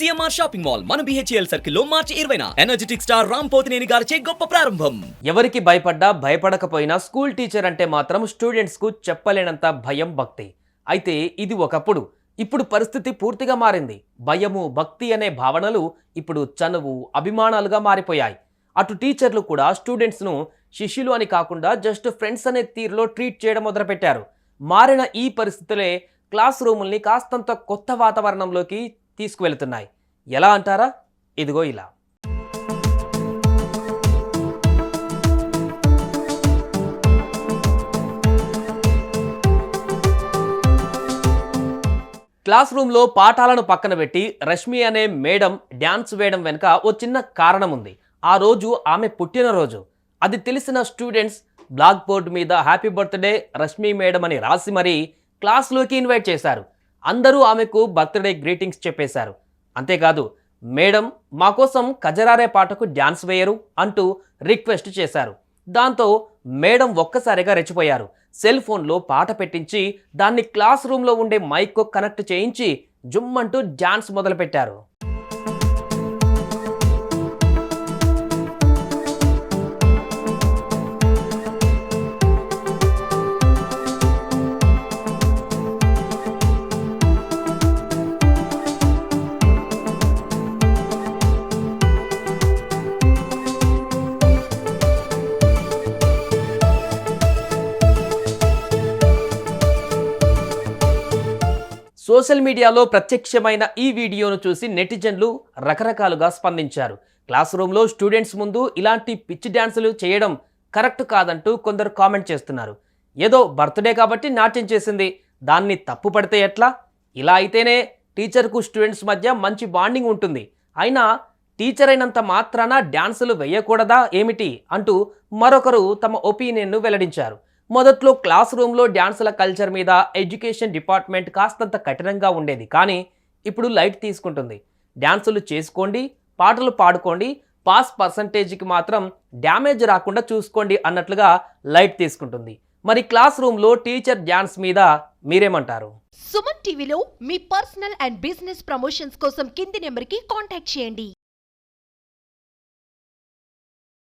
CMR shopping mall మన BHEL సర్కిల్లో మార్చి ఇరవైన. ఎనర్జెటిక్ స్టార్ రామ్ పోతినేని గారిచే గొప్ప ప్రారంభం. ఎవరికి భయపడ్డా భయపడకపోయినా స్కూల్ టీచర్ అంటే మాత్రం స్టూడెంట్స్కు చెప్పలేనంత భయం భక్తి. అయితే ఇది ఒకప్పుడు. ఇప్పుడు పరిస్థితి పూర్తిగా మారింది. భయము భక్తి అనే భావనలు ఇప్పుడు చనువు అభిమానాలుగా మారిపోయాయి. అటు టీచర్లు కూడా స్టూడెంట్స్ను శిష్యులు అని కాకుండా జస్ట్ ఫ్రెండ్స్ అనే తీరులో ట్రీట్ చేయడం మొదలుపెట్టారు. మారిన ఈ పరిస్థితులే క్లాస్ రూముల్ని కాస్తంత కొత్త వాతావరణంలోకి తీసుకువెళుతున్నాయి. ఎలా అంటారా? ఇదిగో ఇలా. క్లాస్ రూమ్లో పాఠాలను పక్కన పెట్టి రష్మి అనే మేడం డ్యాన్స్ వేయడం వెనుక ఓ చిన్న కారణం ఉంది. ఆ రోజు ఆమె పుట్టినరోజు. అది తెలిసిన స్టూడెంట్స్ బ్లాక్ బోర్డు మీద హ్యాపీ బర్త్డే రష్మి మేడం అని రాసి మరీ క్లాస్లోకి ఇన్వైట్ చేశారు. అందరూ ఆమెకు బర్త్డే గ్రీటింగ్స్ చెప్పేశారు. అంతేకాదు మేడం మా కోసం కజరారే పాటకు డ్యాన్స్ వేయరు అంటూ రిక్వెస్ట్ చేశారు. దాంతో మేడం ఒక్కసారిగా రెచ్చిపోయారు. సెల్ ఫోన్లో పాట పెట్టించి దాన్ని క్లాస్ రూమ్లో ఉండే మైక్కు కనెక్ట్ చేయించి జుమ్మంటూ డ్యాన్స్ మొదలుపెట్టారు. సోషల్ మీడియాలో ప్రత్యక్షమైన ఈ వీడియోను చూసి నెటిజన్లు రకరకాలుగా స్పందించారు. క్లాస్ రూమ్లో స్టూడెంట్స్ ముందు ఇలాంటి పిచ్చి డ్యాన్సులు చేయడం కరెక్ట్ కాదంటూ కొందరు కామెంట్ చేస్తున్నారు. ఏదో బర్త్డే కాబట్టి నాట్యం చేసింది. దాన్ని తప్పు పడితే ఎట్లా? ఇలా అయితేనే టీచర్కు స్టూడెంట్స్ మధ్య మంచి బాండింగ్ ఉంటుంది. అయినా టీచర్ అయినంత మాత్రాన డ్యాన్సులు వేయకూడదా? ఏమిటి? అంటూ మరొకరు తమ ఒపీనియన్ను వెల్లడించారు. మొదట్లో క్లాస్ రూమ్లో డ్యాన్సుల కల్చర్ మీద ఎడ్యుకేషన్ డిపార్ట్మెంట్ కాస్తంత కఠినంగా ఉండేది కానీ ఇప్పుడు లైట్ తీసుకుంటుంది. డ్యాన్సులు చేసుకోండి పాటలు పాడుకోండి పాస్ పర్సంటేజ్కి మాత్రం డ్యామేజ్ రాకుండా చూసుకోండి అన్నట్లుగా లైట్ తీసుకుంటుంది. మరి క్లాస్ రూమ్లో టీచర్ డ్యాన్స్ మీద మీరేమంటారు? సుమన్ టీవీలో మీ పర్సనల్ అండ్ బిజినెస్ ప్రమోషన్స్ కోసం కింది నెంబర్కి కాంటాక్ట్ చేయండి.